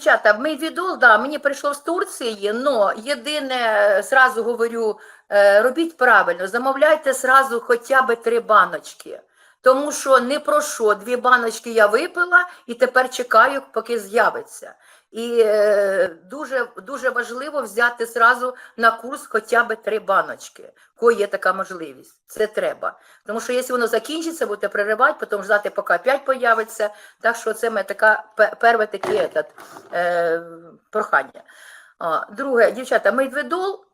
дівчата, медвідол, да, мені прийшло з Турції, но єдине, зразу говорю, е, робіть правильно, замовляйте зразу хоча б три баночки. Тому що не про що, дві баночки я випила і тепер чекаю, поки з'явиться. І е, дуже, дуже важливо взяти зразу на курс хоча б три баночки, коли є така можливість. Це треба. Тому що якщо воно закінчиться, будете переривати, потім ждати, поки опять появиться. Так що це моє така перше таке е, прохання. А, друге, дівчата, мейдведол,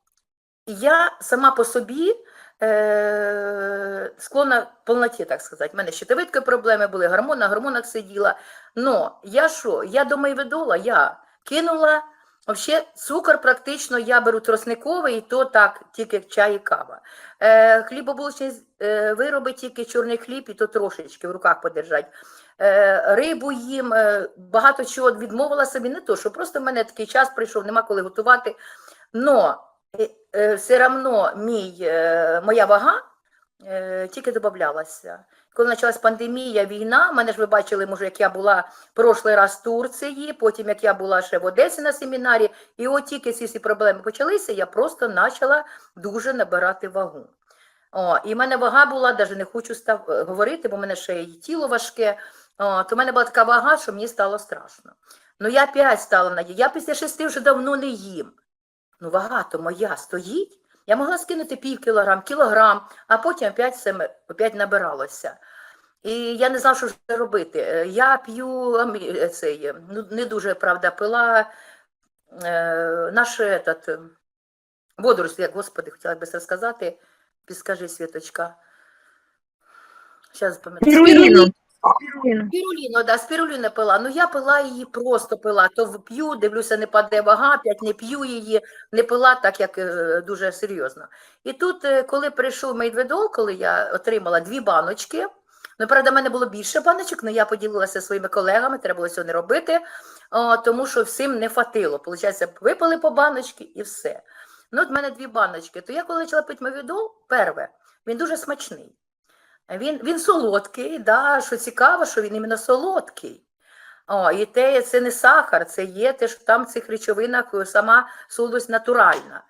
я сама по собі е, склонна к повноті, так сказати. У мене щитовидкою проблеми були, гормон на гормонах сиділа. Но я що? Я до мейведола я кинула. Взагалі, цукор практично я беру тросниковий, і то так, тільки чай і кава. Е, хлібобулочні е, вироби, тільки чорний хліб, і то трошечки в руках подержать. Е, рибу їм, е, багато чого відмовила собі, не то, що просто в мене такий час прийшов, нема коли готувати. Но все одно е, моя вага е, тільки додавалася. Коли почалась пандемія, війна, мене ж ви бачили, може, як я була прошлий раз в Турції, потім як я була ще в Одесі на семінарі, і от тільки ці всі проблеми почалися, я просто почала дуже набирати вагу. О, і в мене вага була, навіть не хочу став, е, говорити, бо в мене ще і тіло важке. О, то в мене була така вага, що мені стало страшно. Ну я опять стала на. Я після шести вже давно не їм. Ну, вага то моя стоїть. Я могла скинути пів кілограм, кілограм, а потім опять все опять набиралося. І я не знала, що ж робити. Е, Я п'ю е, цей, е, ну, не дуже, правда, пила е, наш этот, водорослі, як господи, хотіла би це сказати. Підскажи, Світочка. Зараз пам'ятаю. Спіруліну. Спіруліну, да, спіруліну пила. Ну я пила її, просто пила. То п'ю, дивлюся, не паде вага, опять не п'ю її, не пила так, як е, дуже серйозно. І тут, е, коли прийшов мейдведол, коли я отримала дві баночки, ну, правда, в мене було більше баночок, але я поділилася своїми колегами, треба було цього не робити, о, тому що всім не хватило. Получається, випили по баночки і все. Ну, от в мене дві баночки. То я коли почала пити мейдведол, перше, він дуже смачний. Він, він солодкий, да, що цікаво, що він іменно солодкий. О, і те, це не сахар, це є те, що там в цих речовинах сама солодость натуральна.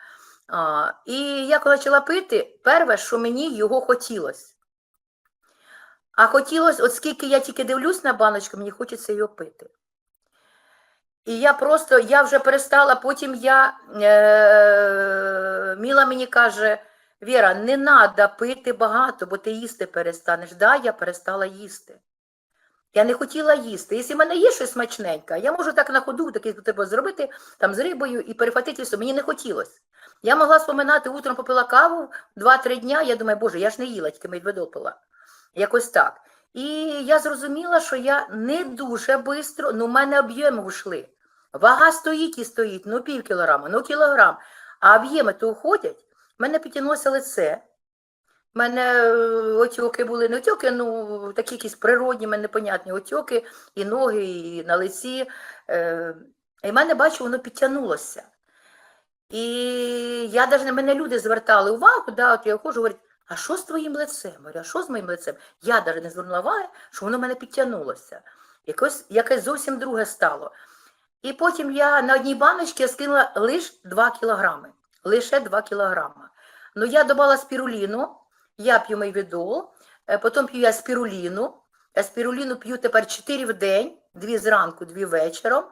А, і я коли почала пити, перше, що мені його хотілося. А хотілося, от скільки я тільки дивлюсь на баночку, мені хочеться його пити. І я просто, я вже перестала, потім я, е, Міла мені каже, Віра, не треба пити багато, бо ти їсти перестанеш. Да, я перестала їсти. Я не хотіла їсти. Якщо в мене є щось смачненьке, я можу так на ходу такий типу, зробити там з рибою і перехватити все. Мені не хотілося. Я могла споминати, утром попила каву 2-3 дня, я думаю, боже, я ж не їла, тільки медведол пила. Якось так. І я зрозуміла, що я не дуже швидко, ну в мене об'єми ушли. Вага стоїть і стоїть, ну пів кілограма, ну кілограм. А об'єми то уходять. У мене підтягнулося лице. У мене е, отьоки були, не отьоки, ну такі якісь природні, мене непонятні отьоки, і ноги, і на лиці. Е, і мене, бачу, воно підтягнулося. І я навіть на мене люди звертали увагу, да, от я ходжу, говорять, а що з твоїм лицем? Говорю, а що з моїм лицем? Я навіть не звернула уваги, що воно мене підтягнулося. Якось, якесь зовсім друге стало. І потім я на одній баночці скинула лише 2 кілограми. Лише 2 кілограми. Ну, я додала спіруліну, я п'ю мейвідол, е, потім п'ю я спіруліну. Я спіруліну п'ю тепер 4 в день, 2 зранку, 2 вечором.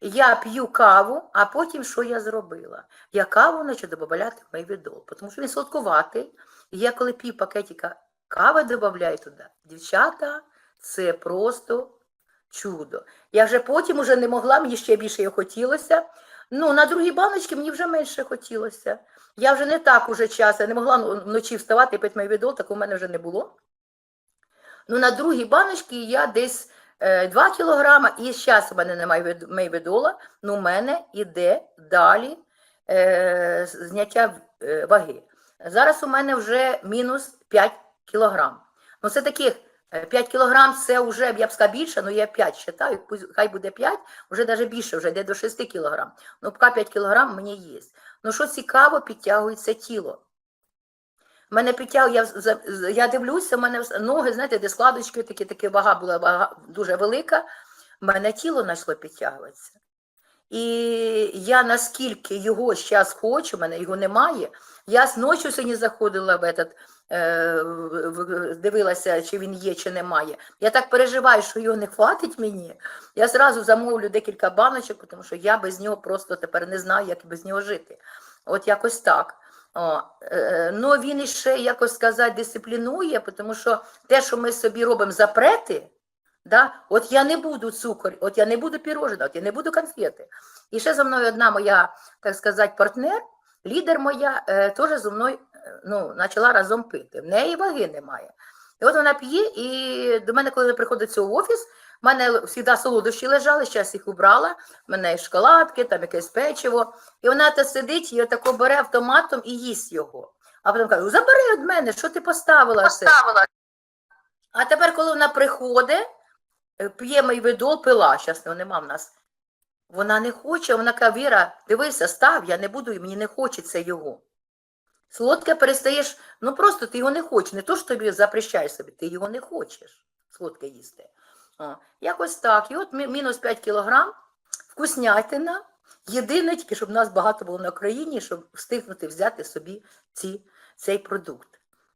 Я п'ю каву, а потім що я зробила? Я каву почала додавати в мейвідол, тому що він сладкуватий. І я коли п'ю пакетика кави додаю туди, дівчата, це просто чудо. Я вже потім уже не могла, мені ще більше хотілося. Ну, на другій баночці мені вже менше хотілося. Я вже не так уже час, я не могла ну, вночі вставати і пити мейвідол, так у мене вже не було. Ну, на другій баночці я десь е, 2 кілограма, і зараз у мене немає мейвідола, ну у мене йде далі е, зняття е, ваги. Зараз у мене вже мінус 5 кілограм. Ну, це таких е, 5 кілограм це вже, я б сказала, більше, ну я 5 вважаю, хай буде 5, вже навіть більше, вже йде до 6 кілограм. Ну, поки 5 кілограм мені є. Ну, що цікаво, підтягується тіло. Мене підтягує, я, я дивлюся, в мене ноги, знаєте, де складочки, такі, такі вага була вага дуже велика, в мене тіло почало підтягуватися. І я наскільки його зараз хочу, в мене його немає. Я з ночі сьогодні заходила в этот, е, дивилася, чи він є, чи немає. Я так переживаю, що його не хватить мені. Я зразу замовлю декілька баночок, тому що я без нього просто тепер не знаю, як без нього жити. От якось так. О, е, ну він іще, якось сказати, дисциплінує, тому що те, що ми собі робимо запрети, да, от я не буду цукор, от я не буду пірожина, от я не буду конфети. І ще за мною одна моя, так сказати, партнер, лідер моя, е, теж зі мною е, ну, почала разом пити. В неї ваги немає. І от вона п'є, і до мене, коли приходить в офіс, в мене завжди солодощі лежали, зараз їх убрала, в мене і шоколадки, там якесь печиво. І вона та сидить і отако бере автоматом і їсть його. А потім каже: забери від мене, що ти поставила це? А тепер, коли вона приходить, е, п'є майвидол, пила, зараз його нема в нас. Вона не хоче, вона каже, Віра, дивися, став, я не буду, мені не хочеться його. Солодке перестаєш, ну просто ти його не хочеш, не то, що тобі запрещаєш собі, ти його не хочеш, солодке їсти. О, якось так. І от мінус 5 кілограм, вкуснятина. Єдине, тільки щоб нас багато було на Україні, щоб встигнути взяти собі ці, цей продукт.